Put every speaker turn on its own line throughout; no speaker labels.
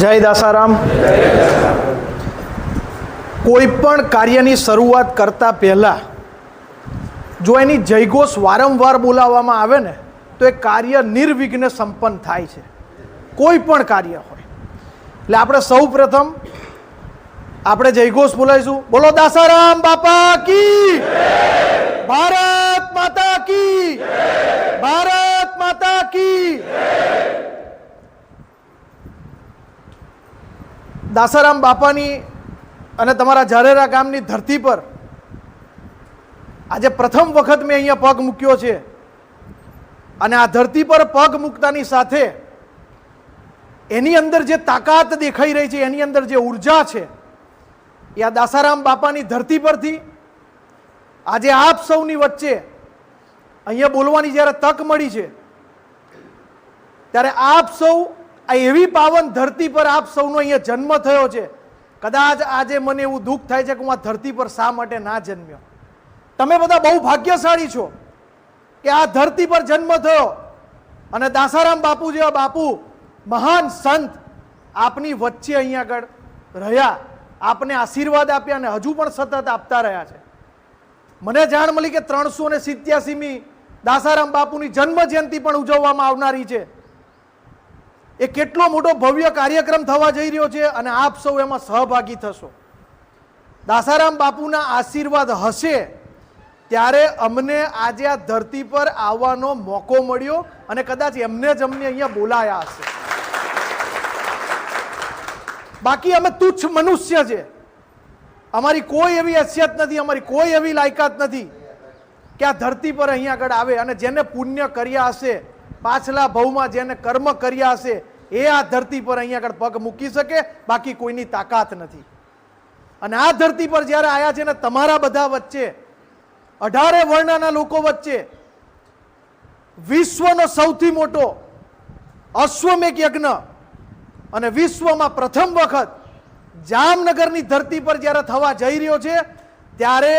જય દાસારામ. કોઈ પણ કાર્યની શરૂઆત કરતા પહેલા જો એની જયઘોષ વારંવાર બોલાવવામાં આવે ને, તો એ કાર્ય નિર્વિઘ્ન સંપન્ન થાય છે. કોઈ પણ કાર્ય હોય. એટલે આપણે સૌ પ્રથમ આપણે જયઘોષ બોલાવીશું. બોલો, દાસારામ બાપા કી ભારત માતા કી ભારત માતા કી દાસારામ બાપાની અને તમારા ઝારેરા ગામની ધરતી પર આજે પ્રથમ વખત મેં અહીંયા પગ મૂક્યો છે. અને આ ધરતી પર પગ મૂકતાની સાથે એની અંદર જે તાકાત દેખાઈ રહી છે, એની અંદર જે ઊર્જા છે, એ આ દાસારામ બાપાની ધરતી પરથી આજે આપ સૌની વચ્ચે અહીંયા બોલવાની જ્યારે તક મળી છે, ત્યારે આપ સૌ આ એવી પાવન ધરતી પર આપ સૌનો અહીંયા જન્મ થયો છે. કદાચ આજે મને એવું દુઃખ થાય છે કે હું આ ધરતી પર શા માટે ના જન્મ્યો. તમે બધા બહુ ભાગ્યશાળી છો કે આ ધરતી પર જન્મ થયો. અને દાસારામ બાપુ જેવા બાપુ, મહાન સંત આપની વચ્ચે અહીંયા આગળ રહ્યા. આપને આશીર્વાદ આપ્યા અને હજુ પણ સતત આપતા રહ્યા છે. મને જાણ મળી કે ત્રણસો ને સિત્યાસીમી દાસારામ બાપુની જન્મ જયંતિ પણ ઉજવવામાં આવનારી છે. એ કેટલો મોટો ભવ્ય કાર્યક્રમ થવા જઈ રહ્યો છે અને આપ સૌ એમાં સહભાગી થશો. દાસારામ બાપુના આશીર્વાદ હશે ત્યારે અમને આજે આ ધરતી પર આવવાનો મોકો મળ્યો અને કદાચ એમને જ અમને અહીંયા બોલાયા હશે. બાકી અમે તુચ્છ મનુષ્ય છે. અમારી કોઈ એવી હસિયત નથી, અમારી કોઈ એવી લાયકાત નથી કે આ ધરતી પર અહીંયા આગળ આવે અને જેને પુણ્ય કર્યા હશે પાછલા ભવમાં જેને કર્મ કર્યા હશે, એ આ ધરતી પર અહીંયા આગળ પગ મૂકી શકે, બાકી કોઈની તાકાત નથી. અને આ ધરતી પર જ્યારે આયા છે ને તમારા બધા વચ્ચે, અઢારે વર્ણના લોકો વચ્ચે, વિશ્વનો સૌથી મોટો અશ્વમેક યજ્ઞ અને વિશ્વમાં પ્રથમ વખત જામનગરની ધરતી પર જ્યારે થવા જઈ રહ્યો છે, ત્યારે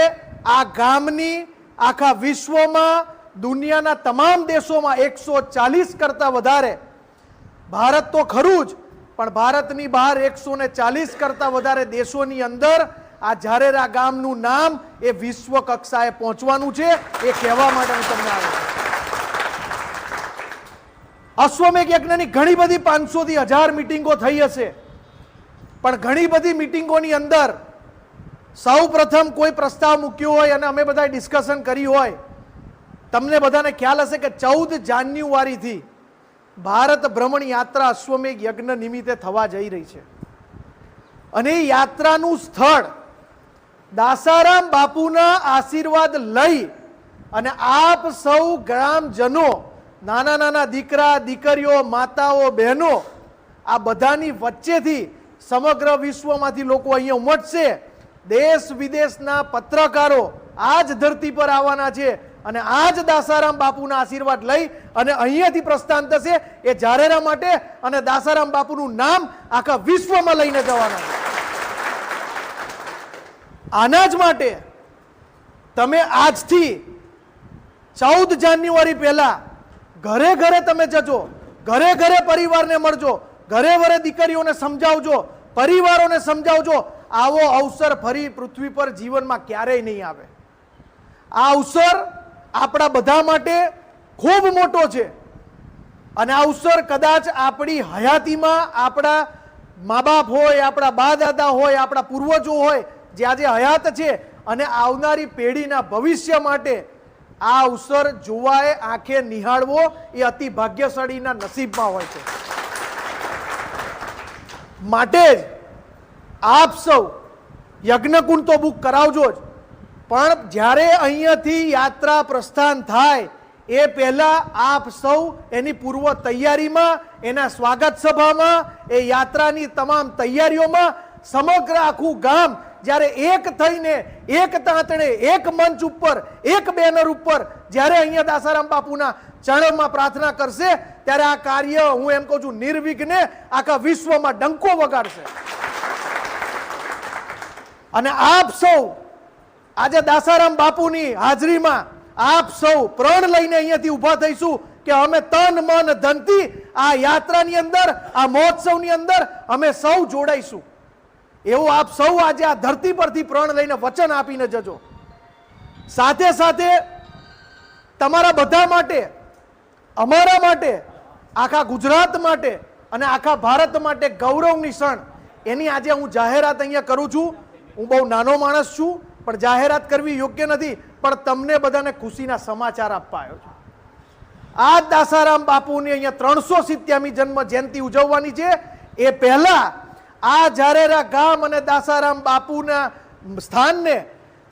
આ ગામની, આખા વિશ્વમાં દુનિયાના તમામ દેશોમાં એકસો ચાલીસ કરતાં વધારે. ભારત તો ખરું જ, પણ ભારતની બહાર એકસો ને ચાલીસ કરતાં વધારે દેશોની અંદર આ ઝારેરા ગામનું નામ એ વિશ્વ કક્ષાએ પહોંચવાનું છે. એ કહેવા માટે હું તમને આવ્યો છું. અશ્વમેઘ યજ્ઞની ઘણી બધી પાંચસો થી હજાર મિટિંગો થઈ હશે. પણ ઘણી બધી મિટિંગોની અંદર સૌ પ્રથમ કોઈ પ્રસ્તાવ મૂક્યો હોય અને અમે બધા ડિસ્કશન કરી હોય તમને બધાને ખ્યાલ હશે કે ચૌદ જાન્યુઆરીથી ભારત ભ્રમણ યાત્રા અશ્વમેઘ યજ્ઞ નિમિત્તે થવા જઈ રહી છે. અને યાત્રાનું સ્થળ દાસારામ બાપુના આશીર્વાદ લઈ અને આપ સૌ ગ્રામજનો, નાના નાના દીકરા, દીકરીઓ, માતાઓ, બહેનો, આ બધાની વચ્ચેથી સમગ્ર વિશ્વમાંથી લોકો અહીંયા ઉમટશે. દેશ વિદેશના પત્રકારો આ જ ધરતી પર આવવાના છે. અને આ જ દાસારામ બાપુના આશીર્વાદ લઈ અને અહીંયાથી પ્રસ્થાન થશે એ જારેરા માટે અને દાસારામ બાપુનું નામ આખા વિશ્વમાં લઈને જવાના. આના જ માટે તમે આજથી ચૌદ જાન્યુઆરી પહેલા ઘરે ઘરે તમે જજો, ઘરે ઘરે પરિવારને મળજો, ઘરે ઘરે દીકરીઓને સમજાવજો, પરિવારોને સમજાવજો, આવો અવસર ફરી પૃથ્વી પર જીવનમાં ક્યારેય નહીં આવે. આ અવસર આપણા બધા માટે ખૂબ મોટો છે. અને આ અવસર કદાચ આપણી હયાતીમાં આપણા મા બાપ હોય, આપણા બા દાદા હોય, આપણા પૂર્વજો હોય, જે આજે હયાત છે અને આવનારી પેઢીના ભવિષ્ય માટે આ અવસર જોવાએ આંખે નિહાળવો એ અતિ ભાગ્યશાળીના નસીબમાં હોય છે. માટે જ આપ સૌ યજ્ઞકુંડ તો બુક કરાવજો જ. પણ જ્યારે અહીંયાથી યાત્રા પ્રસ્થાન થાય, એ પહેલાં આપ સૌ એની પૂર્વ તૈયારીમાં, એના સ્વાગત સભામાં, એ યાત્રાની તમામ તૈયારીઓમાં સમગ્ર આખું ગામ જ્યારે એક થઈને, એક તાંતણે, એક મંચ ઉપર, એક બેનર ઉપર જ્યારે અહીંયા દાસારામ બાપુના ચરણમાં પ્રાર્થના કરશે, ત્યારે આ કાર્ય, હું એમ કહું છું, નિર્વિઘ્ને આખા વિશ્વમાં ડંકો વગાડશે. અને આપ સૌ આજે દાસારામ બાપુની હાજરીમાં આપ સૌ પ્રણ લઈને અહીંયાથી ઊભા થઈશું કે અમે તન, મન, ધનથી આ યાત્રાની અંદર, આ મહોત્સવની અંદર અમે સૌ જોડાઈશું. એવું આપ સૌ આજે આ ધરતી પરથી પ્રણ લઈને વચન આપીને જજો. સાથે સાથે તમારા બધા માટે, અમારા માટે, આખા ગુજરાત માટે અને આખા ભારત માટે ગૌરવની ક્ષણ એની આજે હું જાહેરાત અહીંયા કરું છું. હું બહુ નાનો માણસ છું. પણ જાહેરાત કરવી યોગ્ય નથી, પણ તમને બધાને ખુશીના સમાચાર આપવા આવ્યો છું. આ દાસારામ બાપુની અહીંયા ત્રણસો સિત્યામી જન્મ જયંતિ ઉજવવાની છે. એ પહેલા આ જારેરા ગામ અને દાસારામ બાપુના સ્થાનને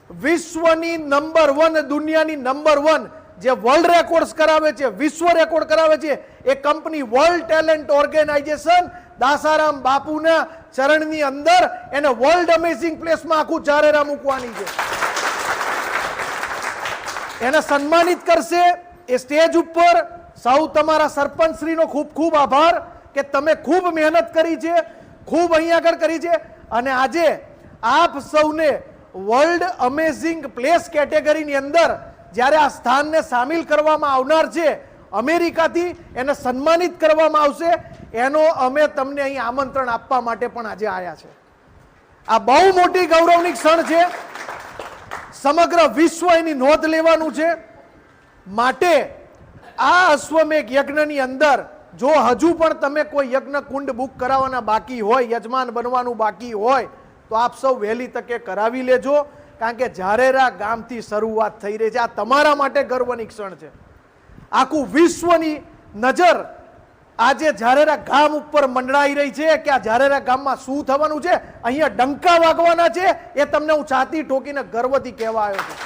વિશ્વની નંબર વન, દુનિયાની નંબર વન જે વર્લ્ડ રેકોર્ડ્સ કરાવે છે, વિશ્વ રેકોર્ડ કરાવે છે, એ company world talent organization Dasaram બાપુના ચરણની અંદર એને વર્લ્ડ અમેઝિંગ પ્લેસમાં આખું ચારેરા મૂકવાની છે. એને સન્માનિત કરશે એ સ્ટેજ ઉપર સૌ તમારા સરપંચશ્રીનો ખૂબ ખૂબ આભાર કે તમે ખૂબ મહેનત કરી છે, ખૂબ અહીંયા આગળ કરી છે અને આજે આપ સૌને વર્લ્ડ અમેઝિંગ પ્લેસ કેટેગરીની અંદર જ્યારે આ સ્થાનને સામેલ કરવામાં આવનાર છે અમેરિકાથી એને સન્માનિત કરવામાં આવશે. એનો અમે તમને અહીં આમંત્રણ આપવા માટે પણ આજે આવ્યા છે. આ બહુ મોટી ગૌરવની ક્ષણ છે. સમગ્ર વિશ્વ એની નોંધ લેવાનું છે. માટે આ અશ્વમેઘ યજ્ઞની અંદર જો હજુ પણ તમે કોઈ યજ્ઞ કુંડ બુક કરાવવાના બાકી હોય, યજમાન બનવાનું બાકી હોય, તો આપ સૌ વહેલી તકે કરાવી લેજો. કારણ કે ઝારેરા ગામથી શરૂઆત થઈ રહી છે. આ તમારા માટે ગર્વની ક્ષણ છે. આખું વિશ્વની નજર આજે ઝારેરા ગામ ઉપર મંડળાઈ રહી છે કે આ ઝારેરા ગામમાં શું થવાનું છે, અહીંયા ડંકા વાગવાના છે, એ તમને હું છાતી ઠોકીને ગર્વથી કહેવા આવ્યો છું.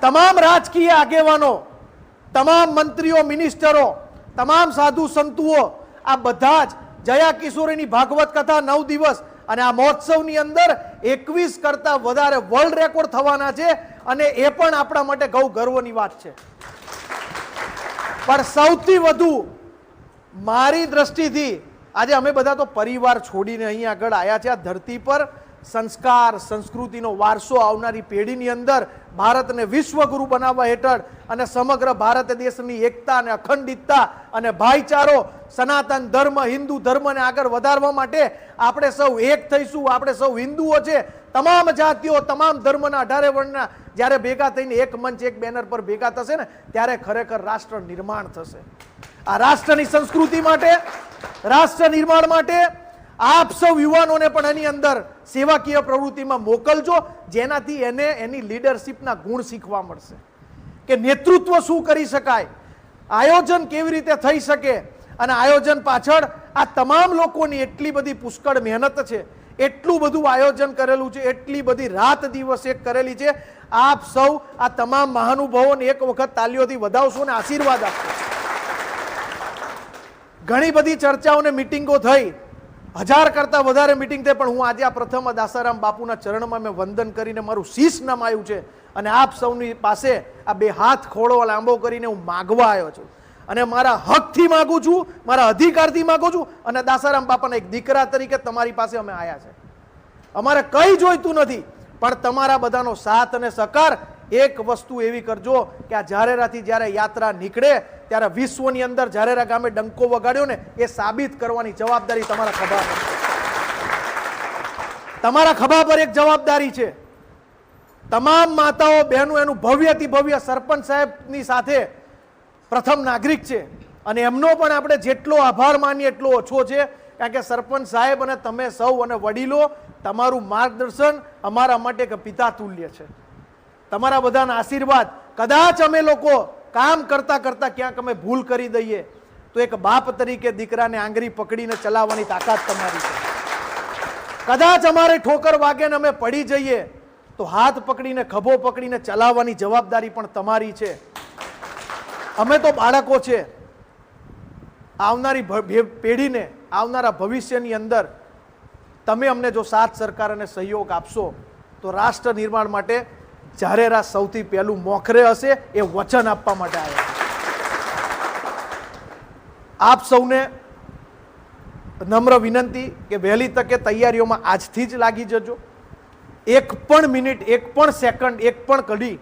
તમામ રાજકીય આગેવાનો, તમામ મંત્રીઓ, મિનિસ્ટરો, તમામ સાધુ સંતુઓ, આ બધા જ જયા કિશોરીની ભાગવત કથા નવ દિવસ અને આ મહોત્સવની અંદર એકવીસ કરતા વધારે વર્લ્ડ રેકોર્ડ થવાના છે અને એ પણ આપણા માટે ઘઉ ગર્વની વાત છે. પણ સૌથી વધુ મારી દ્રષ્ટિથી આજે અમે બધા તો પરિવાર છોડીને અહીં આગળ આવ્યા છે આ ધરતી પર સંસ્કાર, સંસ્કૃતિનો વારસો આવનારી પેઢીની અંદર ભારતને વિશ્વગુરુ બનાવવા હેઠળ અને સમગ્ર ભારત દેશની એકતા અને અખંડિતતા અને ભાઈચારો, સનાતન ધર્મ, હિન્દુ ધર્મને આગળ વધારવા માટે આપણે સૌ એક થઈશું. આપણે સૌ હિન્દુઓ છે. તમામ જાતિઓ, તમામ ધર્મના અઢારે વર્ણના જ્યારે ભેગા થઈને એક મંચ, એક બેનર પર ભેગા થશે ને, ત્યારે ખરેખર રાષ્ટ્ર નિર્માણ થશે. આ રાષ્ટ્રની સંસ્કૃતિ માટે, રાષ્ટ્ર નિર્માણ માટે આપ સૌ યુવાનોને પણ એની અંદર સેવાકીય પ્રવૃત્તિમાં મોકલજો, જેનાથી એને એની લીડરશિપના ગુણ શીખવા મળશે. કે નેતૃત્વ શું કરી શકાય, આયોજન કેવી રીતે થઈ શકે, અને આયોજન પાછળ આ તમામ લોકોની એટલી બધી પુષ્કળ મહેનત છે, એટલું બધું આયોજન કરેલું છે, એટલી બધી રાત દિવસ એક કરેલી છે. આપ સૌ આ તમામ મહાનુભાવોને એક વખત તાલીઓથી વધાવશો અને આશીર્વાદ આપશો. ઘણી બધી ચર્ચાઓને મિટિંગો થઈ હજાર કરતા વધારે મિટિંગ થઈ, પણ હું આજે આ પ્રથમ દાસારામ બાપુના ચરણમાં મેં વંદન કરીને મારું શીશ નમાયું છે અને આપ સૌની પાસે આ બે હાથ ખોળો, લાંબો કરીને હું માગવા આવ્યો છું. અને મારા હકથી માગું છું, મારા અધિકારથી માગું છું અને દાસારામ બાપાના એક દીકરા તરીકે તમારી પાસે અમે આવ્યા છે. અમારે કંઈ જોઈતું નથી, પણ તમારા બધાનો સાથ અને સહકાર એક વસ્તુ એવી કરજો કે આ ઝારેરાથી જ્યારે યાત્રા નીકળે, ત્યારે વિશ્વની અંદર ઝારેરા ગામે ડંકો વગાડ્યો ને, એ સાબિત કરવાની જવાબદારી તમારા ખભા પર. તમારા ખભા પર એક જવાબદારી છે. તમામ માતાઓ, બહેનો, એનું ભવ્યથી ભવ્ય સરપંચ સાહેબની સાથે પ્રથમ નાગરિક છે. અને એમનો પણ આપણે જેટલો આભાર માનીએ એટલો ઓછો છે. કારણ કે સરપંચ સાહેબ અને તમે સૌ અને વડીલો, તમારું માર્ગદર્શન અમારા માટે એક પિતા તુલ્ય છે. તમારા બધાના આશીર્વાદ. કદાચ અમે લોકો કામ કરતા કરતા ક્યાંક અમે ભૂલ કરી દઈએ. તો એક બાપ તરીકે દીકરાને આંગળી પકડીને ચલાવવાની તાકાત તમારી છે. કદાચ અમારે ઠોકર વાગે ને અમે પડી જઈએ, તો હાથ પકડીને, ખભો પકડીને ચલાવવાની જવાબદારી પણ તમારી છે. અમે તો બાળકો છે. આવનારી પેઢીને, આવનારા ભવિષ્યની અંદર તમે અમને જો સાથ સરકાર અને સહયોગ આપશો, તો રાષ્ટ્ર નિર્માણ માટે જારેરા સૌથી પહેલું મોખરે હશે એ વચન આપવા માટે આવે. આપ સૌને નમ્ર વિનંતી કે વહેલી તકે તૈયારીઓમાં આજથી જ લાગી જજો. એક પણ મિનિટ, એક પણ સેકન્ડ, એક પણ કડી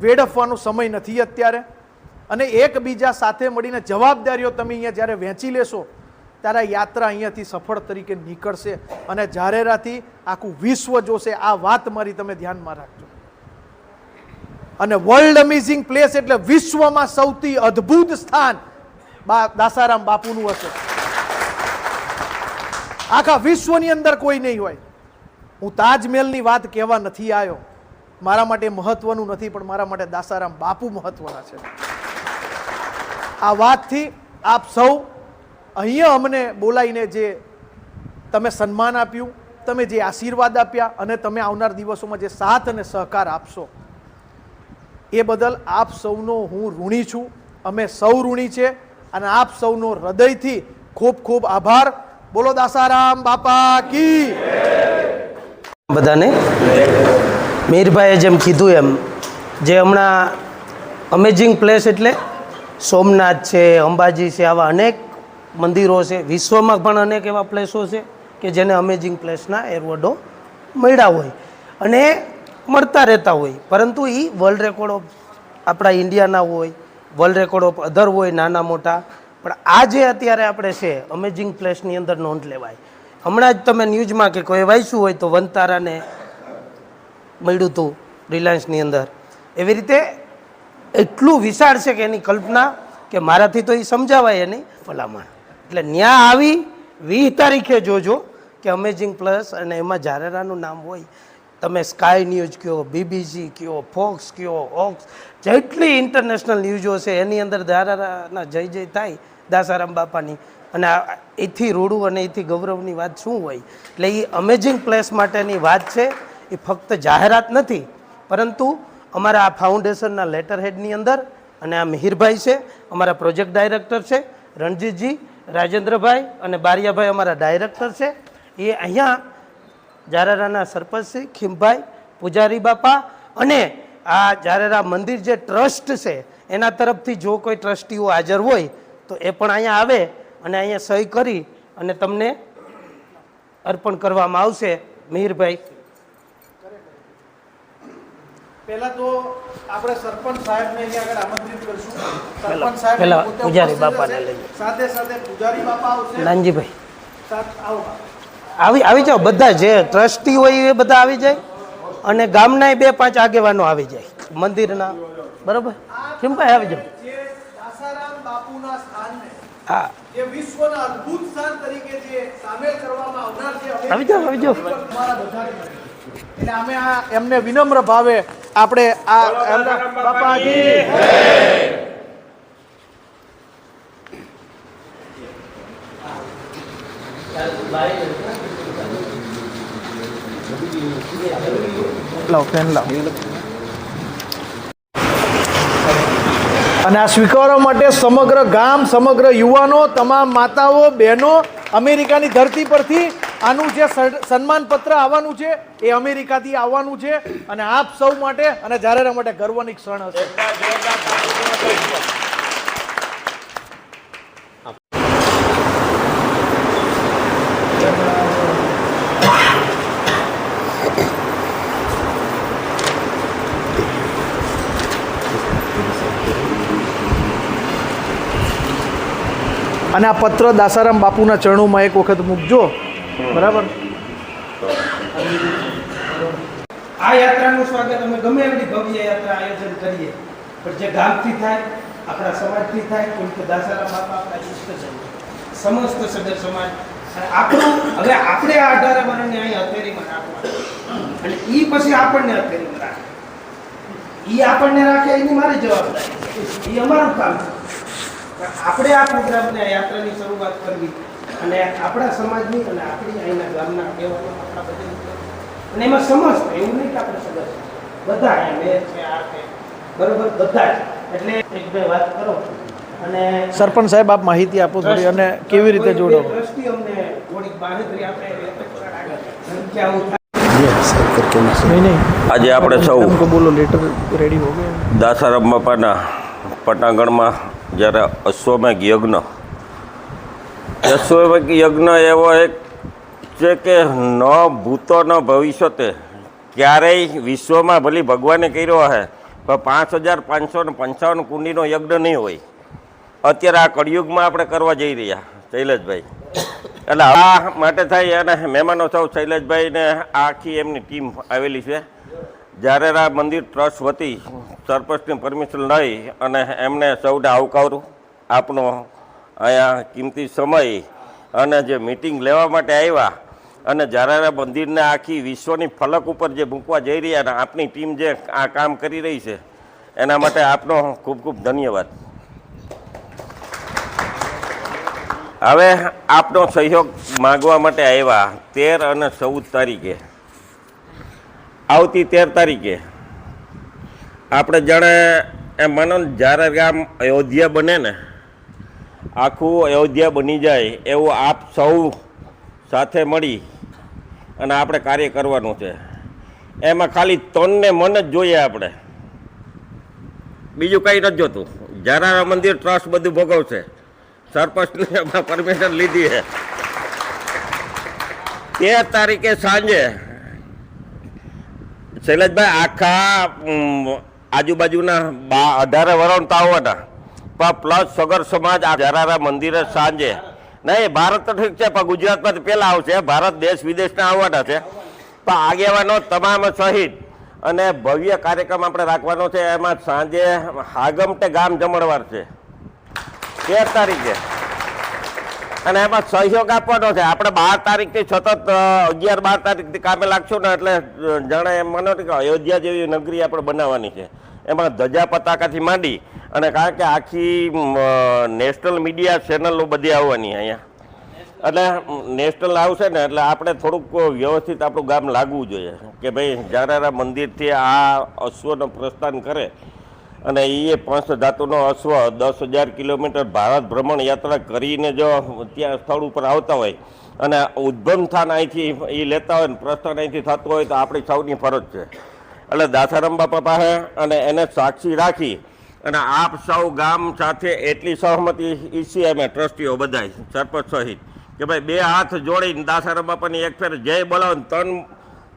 વેડફવાનો સમય નથી અત્યારે. અને એકબીજા સાથે મળીને જવાબદારીઓ તમે અહીંયા જ્યારે વહેંચી લેશો, ત્યારે યાત્રા અહીંયાથી સફળ તરીકે નીકળશે. અને જારેરાથી આખું વિશ્વ જોશે, આ વાત મારી તમે ધ્યાનમાં રાખજો. અને વર્લ્ડ અમેઝિંગ પ્લેસ એટલે વિશ્વમાં સૌથી અદ્ભુત સ્થાન બા, દાસારામ બાપુનું હશે. આખા વિશ્વની અંદર કોઈ નહીં હોય. હું તાજમહેલની વાત કહેવા નથી આવ્યો. મારા માટે મહત્વનું નથી, પણ મારા માટે દાસારામ બાપુ મહત્વના છે. આ વાતથી આપ સૌ અહીંયા અમને બોલાવીને જે તમે સન્માન આપ્યું, તમે જે આશીર્વાદ આપ્યા અને તમે આવનાર દિવસોમાં જે સાથ અને સહકાર આપશો એ બદલ આપ સૌનો હું ઋણી છું. અમે સૌ ઋણી છે અને આપ સૌનો હૃદયથી ખૂબ ખૂબ આભાર. બોલો દાસારામ બાપા કી
બધાને? મીરભાઈએ જેમ કીધું એમ, જે હમણાં અમેઝિંગ પ્લેસ એટલે સોમનાથ છે, અંબાજી છે, આવા અનેક મંદિરો છે, વિશ્વમાં પણ અનેક એવા પ્લેસો છે કે જેને અમેઝિંગ પ્લેસના એરવોર્ડો મળ્યા હોય. અને મળતા રહેતા હોય. પરંતુ એ વર્લ્ડ રેકોર્ડ ઓફ આપણા ઇન્ડિયાના હોય વર્લ્ડ રેકોર્ડ ઓફ અધર હોય, નાના મોટા. પણ આ જે અત્યારે આપણે છે અમેઝિંગ પ્લેસની અંદર નોંધ લેવાય. હમણાં જ તમે ન્યૂઝમાં કે કોઈ વાંચ્યું હોય તો વનતારાને મળ્યું હતું રિલાયન્સની અંદર. એવી રીતે એટલું વિશાળ છે કે એની કલ્પના કે મારાથી તો એ સમજાવાય એની ભલામણ. એટલે ન્યા આવી વીસ તારીખે જોજો કે અમેઝિંગ પ્લસ અને એમાં જારેરાનું નામ હોય. તમે સ્કાય ન્યૂઝ કહો બીબીસી કહો ફોક્સ કહો ઓક્સ જેટલી ઇન્ટરનેશનલ ન્યૂઝો છે એની અંદર દારાના જય જય થાય દાસારામ બાપાની. અને એથી રૂડું અને એથી ગૌરવની વાત શું હોય? એટલે એ અમેઝિંગ પ્લેસ માટેની વાત છે. એ ફક્ત જાહેરાત નથી, પરંતુ અમારા આ ફાઉન્ડેશનના લેટર હેડની અંદર અને આ મિહિરભાઈ છે, અમારા પ્રોજેક્ટ ડાયરેક્ટર છે, રણજીતજી, રાજેન્દ્રભાઈ અને બારિયાભાઈ અમારા ડાયરેક્ટર છે. એ અહીંયા જારેરાના સરપંચશ્રી ખીમભાઈ પૂજારી બાપા અને આ જારેરા મંદિર જે ટ્રસ્ટ છે એના તરફથી જો કોઈ ટ્રસ્ટીઓ હાજર હોય તો એ પણ અહીંયા આવે અને અહીંયા સહી કરી અને તમને અર્પણ કરવામાં આવશે. મિહિરભાઈ.
પહેલા તો આપણે સરપંચ સાહેબને અહીંયા આગળ આમંત્રિત કરશું. સરપંચ સાહેબ
પહેલા પૂજારી બાપાને. લઈએ.
સાથે સાથે પૂજારી બાપા આવશે.
નાનજીભાઈ.
આવો
આવી આવી જાઓ બધા જે ટ્રસ્ટી હોય એ બધા આવી જાય અને ગામના બે પાંચ આગેવાનો આવી જાય મંદિરના. બરોબર? ચિમભાઈ આવી જાઓ.
જે દાસારામ બાપુના સ્થાનને
હા.
જે વિશ્વના અદ્ભુત સ્થાન તરીકે જે સામેલ કરવામાં આવનાર છે હવે
આવી જાઓ આવી જાઓ.
તમારા બધાની મદદ. એટલે અમે આ એમને વિનમ્ર ભાવે આપણે આ એમના બાપાજી. લાવ પેન લાવ. અને આ સ્વીકારવા માટે સમગ્ર ગામ, સમગ્ર યુવાનો, તમામ માતાઓ, બહેનો અમેરિકાની ધરતી પરથી આનું જે સન્માનપત્ર આવવાનું છે, એ અમેરિકાથી આવવાનું છે. અને આપ સૌ માટે, અને જારેરા માટે ગર્વની ક્ષણ હશે. અને આ પત્ર દાસારામ બાપુના ચરણોમાં એક વખત મૂકજો. બરાબર?
આ યાત્રાનું સ્વાગત અમે ગમે એવી ભવ્ય યાત્રા આયોજન કરીએ, પણ જે ગામથી થાય, આપણા સમાજથી થાય, કેમ કે દાસારામ બાપા આપણા ઈષ્ટજન સમસ્ત સદર સમાજ. અને આપણું, હવે આપણે આ અઢાર વર્ણને અહીં હથેળીમાં રાખવા અને એ પછી આપણને હથેળીમાં રાખે. એ આપણને રાખે, એની મારી જવાબદારી એ અમારું કામ છે. આપણે આ પ્રોગ્રામને યાત્રાની શરૂઆત કરવી અને આપણા સમાજની અને આપણી અહીંના ગામના આગેવાનો આપણા બધા અને એમાં સમસ્ત એવું નહીં કે આપણે સગા બધા અહીંયા મેર છે આ છે. બરોબર બધા જ. એટલે એક બે વાત કરો. અને
સરપંચ સાહેબ આપ માહિતી આપો થોડી અને કેવી રીતે જોડો?
દ્રષ્ટિ અમને થોડીક બાહેધરી
આપણે
આજે આપણે સૌ દાસારામ બાપાના પટાંગણમાં જ્યારે અશ્વમેઘ યજ્ઞ. અશ્વમેઘ યજ્ઞ એવો એક છે કે ન ભૂતો ન ભવિષ્યતે ક્યારેય વિશ્વમાં ભલી ભગવાને કર્યો હશે પણ પાંચ હજાર પાંચસો ને પંચાવન કુંડીનો યજ્ઞ નહીં હોય. અત્યારે આ કળિયુગમાં આપણે કરવા જઈ રહ્યા, શૈલેષભાઈ. એટલે આ માટે થાય અને મહેમાનો સૌ શૈલેષભાઈને આખી એમની ટીમ આવેલી છે. જ્યારે આ મંદિર ટ્રસ્ટ વતી સરપંચની પરમિશન લઈ અને એમને સૌને આવકારું, આપનો અહીંયા કિંમતી સમય અને જે મિટિંગ લેવા માટે આવ્યા અને જ્યારે મંદિરને આખી વિશ્વની ફલક ઉપર જે મૂકવા જઈ રહ્યા અને આપની ટીમ જે આ કામ કરી રહી છે, એના માટે આપનો ખૂબ ખૂબ ધન્યવાદ. હવે આપનો સહયોગ માગવા માટે આવ્યા તેર અને ચૌદ તારીખે. આવતી તેર તારીખે. આપણે જાણે એમ માનો ને, જ્યારે ગામ અયોધ્યા બને ને, આખું અયોધ્યા બની જાય એવું આપ સૌ સાથે મળી અને આપણે કાર્ય કરવાનું છે. એમાં ખાલી તનને મન જ જોઈએ આપણે. બીજું કંઈ નથી જોતું. જરા મંદિર ટ્રસ્ટ બધું ભોગવશે. સરપંચને પરમિશન લીધી છે. તેર તારીખે સાંજે શૈલેષભાઈ, આખા આજુબાજુના બા અઢારે વરણ તો આવવાના. પણ પ્લસ સગર સમાજ આ જરારા મંદિરે સાંજે. નહીં ભારત તો ઠીક છે, પણ ગુજરાતમાં પહેલાં આવશે. ભારત દેશ વિદેશના આવવાના છે. પણ આગેવાનો તમામ સહિત અને ભવ્ય કાર્યક્રમ આપણે રાખવાનો છે. એમાં સાંજે હાગમટે ગામ જમણવાર છે. તેર તારીખે. અને એમાં સહયોગ આપવાનો છે. આપણે બાર તારીખથી સતત અગિયાર બાર તારીખથી કામે લાગશું ને એટલે જાણે એમ માનો કે અયોધ્યા જેવી નગરી આપણે બનાવવાની છે. એમાં ધજા પતાકાથી માંડી અને કારણ કે આખી નેશનલ મીડિયા ચેનલો બધી આવવાની અહીંયા. એટલે નેશનલ આવશે ને એટલે આપણે થોડુંક વ્યવસ્થિત આપણું ગામ લાગવું જોઈએ. કે ભાઈ જારારા મંદિરથી આ અશ્વનું પ્રસ્થાન કરે અને એ પંચ ધાતુનો અશ્વ દસ હજાર કિલોમીટર ભારત ભ્રમણ યાત્રા કરીને જો ત્યાં સ્થળ ઉપર આવતા હોય અને ઉદ્ગમ સ્થાન અહીંથી એ લેતા હોય ને પ્રસ્થાન અહીંથી થતું હોય તો આપણી સૌની ફરજ છે. એટલે દાસારામ બાપા પાસે અને એને સાક્ષી રાખી અને આપ સૌ ગામ સાથે એટલી સહમતી ઈસી અમે ટ્રસ્ટીઓ બધા સરપંચ સહિત, કે ભાઈ બે હાથ જોડીને દાસારામ બાપાની એક ફેર જય બોલાવો તન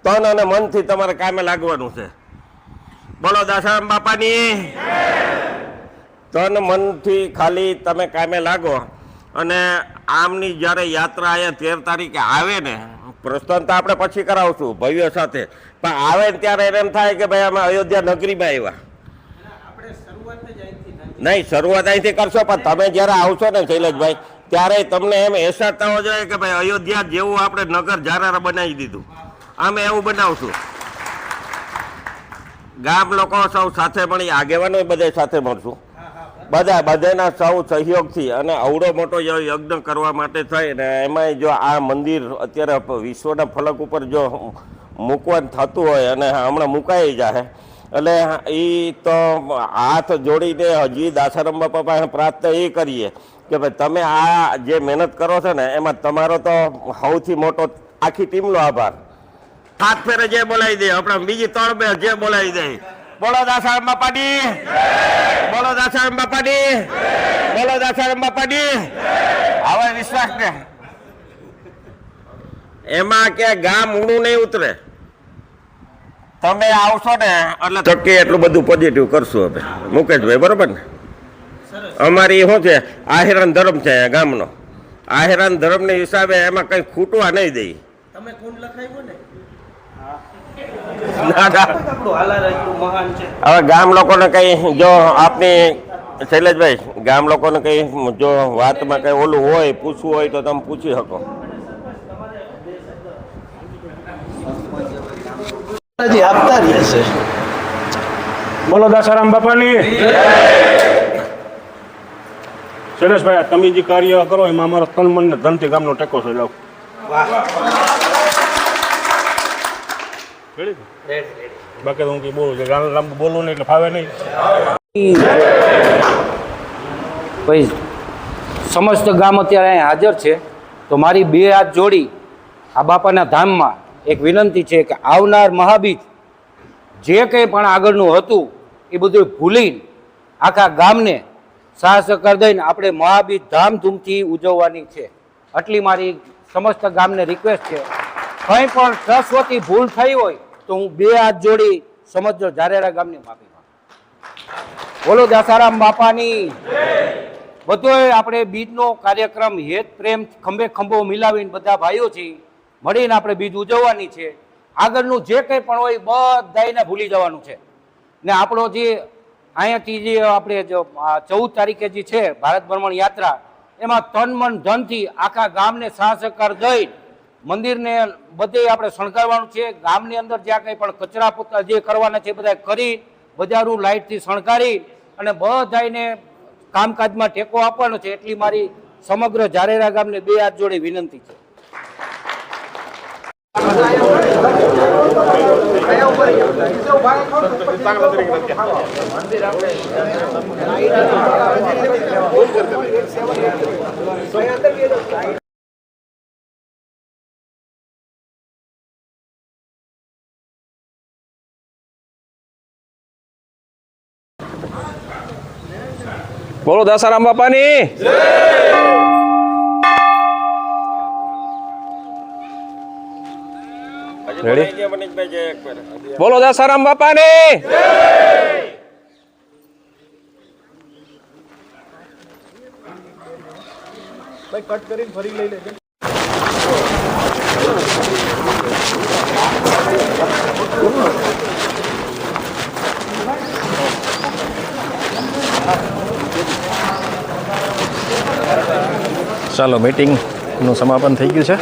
તન અને મનથી તમારે કામે લાગવાનું છે. બોલો દાસારામ બાપાની. તન મનથી ખાલી તમે કામે લાગો. અને આમની જ્યારે યાત્રા અહીંયા તેર તારીખે આવે ને, પ્રસ્થાન તો આપણે પછી કરાવશું ભવ્ય સાથે. પણ આવે ને ત્યારે એને એમ થાય કે ભાઈ અમે અયોધ્યા નગરીમાં આવ્યા. નહીં, શરૂઆત અહીંથી કરશો, પણ તમે જ્યારે આવશો ને શૈલેષભાઈ, ત્યારે તમને એમ થવો જોઈએ કે ભાઈ અયોધ્યા જેવું આપણે નગર જારારા બનાવી દીધું. અમે એવું બનાવશું. ગામ લોકો સૌ સાથે મળી આગેવાનો બધા સાથે મળશું બધા, બધાના સૌ સહયોગથી અને અવડો મોટો યજ્ઞ કરવા માટે થાય ને એમાંય જો આ મંદિર અત્યારે વિશ્વના ફલક ઉપર જો મૂકવાનું થતું હોય અને હમણાં મુકાઈ જાય એટલે એ તો હાથ જોડીને હજી દાસારામ બાપા પ્રાર્થના એ કરીએ કે ભાઈ તમે આ જે મહેનત કરો છો ને એમાં તમારો તો સૌથી મોટો આખી ટીમનો આભાર. હાથ ફેરે જે બોલાવી દે, આપણા બીજી ત્રણ બે જે બોલાવી દે. બોલો દાસારામ બાપાની. બોલો દાસારામ બાપાની. બોલો દાસારામ બાપાની. હવે વિશ્વાસ ને એમાં કે ગામ ઊંડું નહીં ઉતરે. તમે આવશો ને, એટલે થકી એટલું બધું પોઝિટિવ કરશું હવે મુકેશભાઈ, બરોબર ને? અમારી શું છે? આહિરાન ધર્મ છે ગામનો. આહિરાન ધર્મની હિસાબે એમાં કંઈ ખૂટવા નહીં દઈ.
તમે કુંડ લખાવ્યું ને
ના ના
આપણું હાલાર એટલું મહાન છે
હવે ગામ લોકોને કઈ જો આપની શૈલેષભાઈ ગામ લોકોને કઈ જો વાતમાં કઈ ઓલું હોય પૂછવું હોય તો તમે પૂછી શકો.
આપતા રહેશે
બોલો દાસારામ બાપાની. શૈલેષભાઈ તમે જે કાર્ય કરો એમાં અમારો તન મન ને ધનથી ગામનો ટેકો છે લાવ Ready? બાકી તો હું કઈ બોલું છું લાંબુ લાંબુ બોલું નહીં એટલે ફાવે નહીં.
ભાઈ સમસ્ત ગામ અત્યારે અહીં હાજર છે. તો મારી બે હાથ જોડી આ બાપાના ધામમાં એક વિનંતી છે કે આવનાર મહાબીજ જે કંઈ પણ આગળનું હતું એ બધું ભૂલીને આખા ગામને સાહસ કરી દઈને આપણે મહાબીજ ધામધૂમથી ઉજવવાની છે. આટલી મારી સમસ્ત ગામને રિક્વેસ્ટ છે. કંઈ પણ સરસ્વતી ભૂલ થઈ હોય તો હું બે હાથ જોડી સમજો ઝારેરા ગામની માફી માંગુ. બોલો દાસારામ બાપાની. બધોય આપણે બીજનો કાર્યક્રમ હેત પ્રેમ ખંભે ખંભો મિલાવીને બધા ભાઈઓ છીએ. મળીને આપણે બીજ ઉજવવાની છે. આગળનું જે કંઈ પણ હોય બધાને ભૂલી જવાનું છે. ને આપણો જે અહીંયાથી જે આપણે ચૌદ તારીખે જે છે ભારત ભ્રમણ યાત્રા, એમાં તન મન ધનથી આખા ગામને સાહસકાર દઈ મંદિરને બધે આપણે શણગારવાનું છે. ગામની અંદર જ્યાં કંઈ પણ કચરા પોતા જે કરવાના છે બધા કરી બજારું લાઇટથી શણગારી અને બધાને કામકાજમાં ટેકો આપવાનો છે એટલી મારી સમગ્ર જારેરા ગામને બે હાથ જોડે વિનંતી છે.
બોલો દાસારામ બાપાની. બોલો દાસારામ બાપાની.
ભાઈ કટ કરીને ફરી લઈ લેજો.
ચાલો મીટિંગનું સમાપન થઈ ગયું છે.